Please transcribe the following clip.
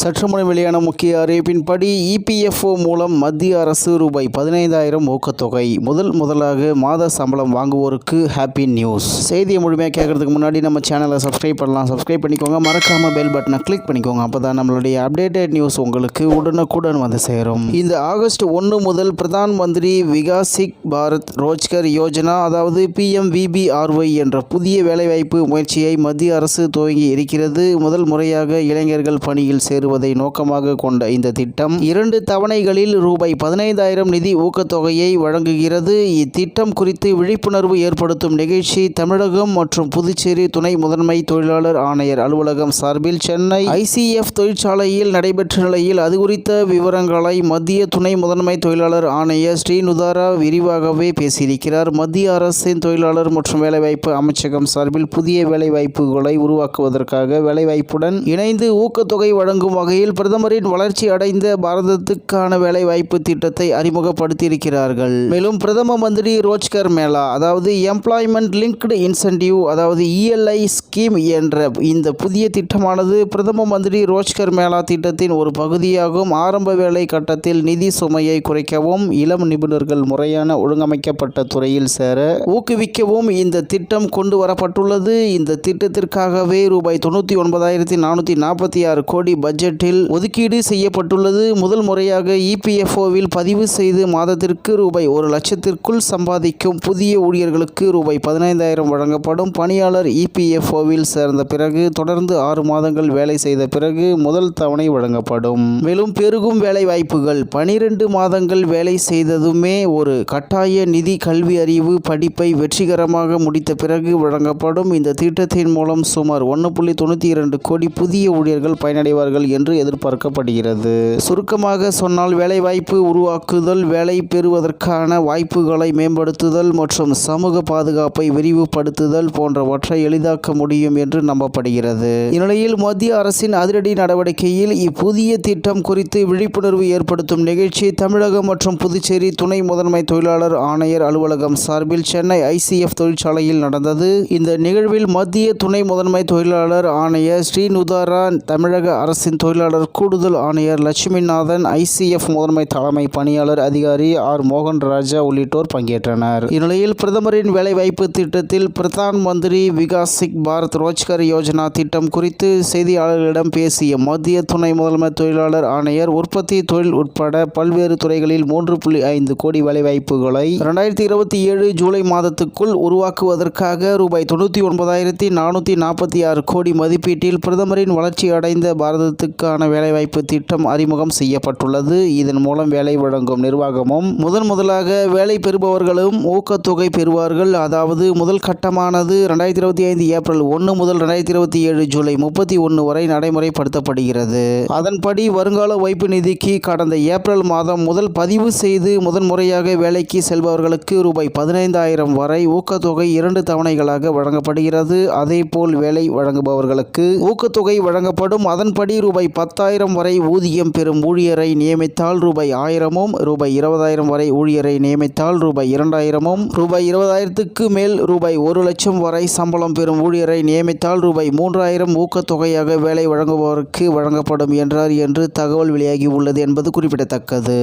சற்று முன் வெளியான முக்கிய அறிவிப்பின்படி இபிஎஃப்ஓ மூலம் மத்திய அரசு ரூபாய் பதினைந்தாயிரம் ஊக்கத்தொகை. முதல் முதலாக மாத சம்பளம் வாங்குவோருக்கு ஹாப்பி நியூஸ் செய்தியை முழுமையாக கேட்கறதுக்கு முன்னாடி நம்ம சேனலை சப்ஸ்கிரைப் பண்ணலாம். சப்ஸ்கிரைப் பண்ணிக்கோங்க. மறக்காம பெல் பட்டனை கிளிக் பண்ணிக்கோங்க. அப்போ தான் நம்மளுடைய அப்டேட்டட் நியூஸ் உங்களுக்கு உடனுக்குடன் வந்து சேரும். இந்த ஆகஸ்ட் ஒன்று முதல் பிரதான் மந்திரி விகாசிக் பாரத் ரோஜ்கர் யோஜனா அதாவது பிஎம்விபிஆர்ஒய் என்ற புதிய வேலைவாய்ப்பு முயற்சியை மத்திய அரசு துவங்கி இருக்கிறது. முதல் முறையாக இளைஞர்கள் பணியில் சேரும் சேருவதை நோக்கமாக கொண்ட இந்த திட்டம் இரண்டு தவணைகளில் ரூபாய் பதினைந்தாயிரம் நிதி ஊக்கத்தொகையை வழங்குகிறது. இத்திட்டம் குறித்து விழிப்புணர்வு ஏற்படுத்தும் நிகழ்ச்சி தமிழகம் மற்றும் புதுச்சேரி துணை முதன்மை தொழிலாளர் ஆணையர் அலுவலகம் சார்பில் சென்னை ஐசிஎஃப் தொழிற்சாலையில் நடைபெற்ற நிலையில் அது குறித்த விவரங்களை மத்திய துணை முதன்மை தொழிலாளர் ஆணையர் ஸ்ரீனுதாரா விரிவாகவே பேசியிருக்கிறார். மத்திய அரசின் தொழிலாளர் மற்றும் வேலைவாய்ப்பு அமைச்சகம் சார்பில் புதிய வேலைவாய்ப்புகளை உருவாக்குவதற்காக வேலைவாய்ப்புடன் இணைந்து ஊக்கத்தொகை வழங்கும் வகையில் பிரதமரின் வளர்ச்சி அடைந்த பாரதத்துக்கான வேலைவாய்ப்பு திட்டத்தை அறிமுகப்படுத்தியிருக்கிறார்கள். மேலும் பிரதம மந்திரி ரோஜ்கர் மேளா அதாவது எம்ப்ளாய்மெண்ட் லிங்க்டு இன்சென்டிவ் அதாவது இஎல்ஐ ஸ்கீம் என்ற இந்த புதிய திட்டமானது பிரதம மந்திரி ரோஜ்கர் மேளா திட்டத்தின் ஒரு பகுதியாகும். ஆரம்ப வேலை கட்டத்தில் நிதி சுமையை குறைக்கவும் இளம் நிபுணர்கள் முறையான ஒழுங்கமைக்கப்பட்ட துறையில் சேர ஊக்குவிக்கவும் இந்த திட்டம் கொண்டு வரப்பட்டுள்ளது. இந்த திட்டத்திற்காகவே ரூபாய் தொண்ணூற்றி ஒன்பதாயிரத்தி நானூற்றி நாற்பத்தி ஆறு கோடி பட்ஜெட் பட்ஜெட்டில் ஒதுக்கீடு செய்யப்பட்டுள்ளது. முதல் முறையாக இபிஎஃப்ஓவில் பதிவு செய்து மாதத்திற்கு ரூபாய் ஒரு லட்சத்திற்குள் சம்பாதிக்கும் புதிய ஊழியர்களுக்கு ரூபாய் பதினைந்தாயிரம் வழங்கப்படும். பணியாளர் இபிஎஃப்ஓவில் சேர்ந்த பிறகு தொடர்ந்து ஆறு மாதங்கள் வேலை செய்த பிறகு முதல் தவணை வழங்கப்படும். மேலும் பெருகும் வேலை வாய்ப்புகள் பனிரெண்டு மாதங்கள் வேலை செய்ததுமே ஒரு கட்டாய நிதி கல்வி அறிவு படிப்பை வெற்றிகரமாக முடித்த பிறகு வழங்கப்படும். இந்த திட்டத்தின் மூலம் சுமார் ஒன்று புள்ளி தொண்ணூற்றி இரண்டு கோடி புதிய ஊழியர்கள் பயனடைவார்கள் என்று எதிர்பார்க்கப்படுகிறது. சுருக்கமாக சொன்னால் வேலைவாய்ப்பு உருவாக்குதல் வேலை பெறுவதற்கான வாய்ப்புகளை மேம்படுத்துதல் மற்றும் சமூக பாதுகாப்பை விரிவுபடுத்துதல் போன்றவற்றை எளிதாக்க முடியும் என்று நம்பப்படுகிறது. இந்நிலையில் மத்திய அரசின் அதிரடி நடவடிக்கையில் இப்புதிய திட்டம் குறித்து விழிப்புணர்வு ஏற்படுத்தும் நிகழ்ச்சி தமிழகம் மற்றும் புதுச்சேரி துணை முதன்மை தொழிலாளர் ஆணையர் அலுவலகம் சார்பில் சென்னை ஐசிஎஃப் தொழிற்சாலையில் நடந்தது. இந்த நிகழ்வில் மத்திய துணை முதன்மை தொழிலாளர் ஆணையர் ஸ்ரீனுதாரா தமிழக அரசின் தொழிலாளர் கூடுதல் ஆணையர் லட்சுமிநாதன் ஐசிஎஃப் முதன்மை தலைமை பணியாளர் அதிகாரி ஆர். மோகன் ராஜா உள்ளிட்டோர் பங்கேற்றனர். இந்நிலையில் பிரதமரின் வேலைவாய்ப்பு திட்டத்தில் பிரதான் மந்திரி விகாசிக் பாரத் ரோஜ்கர் யோஜனா திட்டம் குறித்து செய்தியாளர்களிடம் பேசிய மத்திய துணை முதன்மை தொழிலாளர் ஆணையர் உற்பத்தி தொழில் உட்பட பல்வேறு துறைகளில் மூன்று புள்ளி ஐந்து கோடி வேலைவாய்ப்புகளை இரண்டாயிரத்தி இருபத்தி ஏழு ஜூலை மாதத்துக்குள் உருவாக்குவதற்காக ரூபாய் தொண்ணூற்றி ஒன்பதாயிரத்தி நானூற்றி நாற்பத்தி ஆறு கோடி மதிப்பீட்டில் பிரதமரின் வளர்ச்சி அடைந்த பாரதத்துக்கு பெண்களுக்கான வேலைவாய்ப்பு திட்டம் அறிமுகம் செய்யப்பட்டுள்ளது. இதன் மூலம் வேலை வழங்கும் நிர்வாகமும் முதன் முதலாக வேலை பெறுபவர்களும் ஊக்கத்தொகை பெறுவார்கள். அதாவது முதல் கட்டமானது ரெண்டாயிரத்தி இருபத்தி ஐந்து ஏப்ரல் ஒன்று முதல் ரெண்டாயிரத்தி இருபத்தி ஏழு ஜூலை முப்பத்தி ஒன்று வரை நடைமுறைப்படுத்தப்படுகிறது. அதன்படி வருங்கால வைப்பு நிதிக்கு கடந்த ஏப்ரல் மாதம் முதல் பதிவு செய்து முதன்முறையாக வேலைக்கு செல்பவர்களுக்கு ரூபாய் பதினைந்தாயிரம் வரை ஊக்கத்தொகை இரண்டு தவணைகளாக வழங்கப்படுகிறது. அதேபோல் வேலை வழங்குபவர்களுக்கு ஊக்கத்தொகை வழங்கப்படும். அதன்படி ரூபாய் ரூபாய் பத்தாயிரம் வரை ஊதியம் பெறும் ஊழியரை நியமித்தால் ரூபாய் ஆயிரமும் ரூபாய் இருபதாயிரம் வரை ஊழியரை நியமித்தால் ரூபாய் இரண்டாயிரமும் ரூபாய் இருபதாயிரத்துக்கு மேல் ரூபாய் ஒரு லட்சம் வரை சம்பளம் பெறும் ஊழியரை நியமித்தால் ரூபாய் மூன்றாயிரம் ஊக்கத்தொகையாக வேலை வழங்குபவருக்கு வழங்கப்படும் என்றார் என்று தகவல் வெளியாகி உள்ளது என்பது குறிப்பிடத்தக்கது.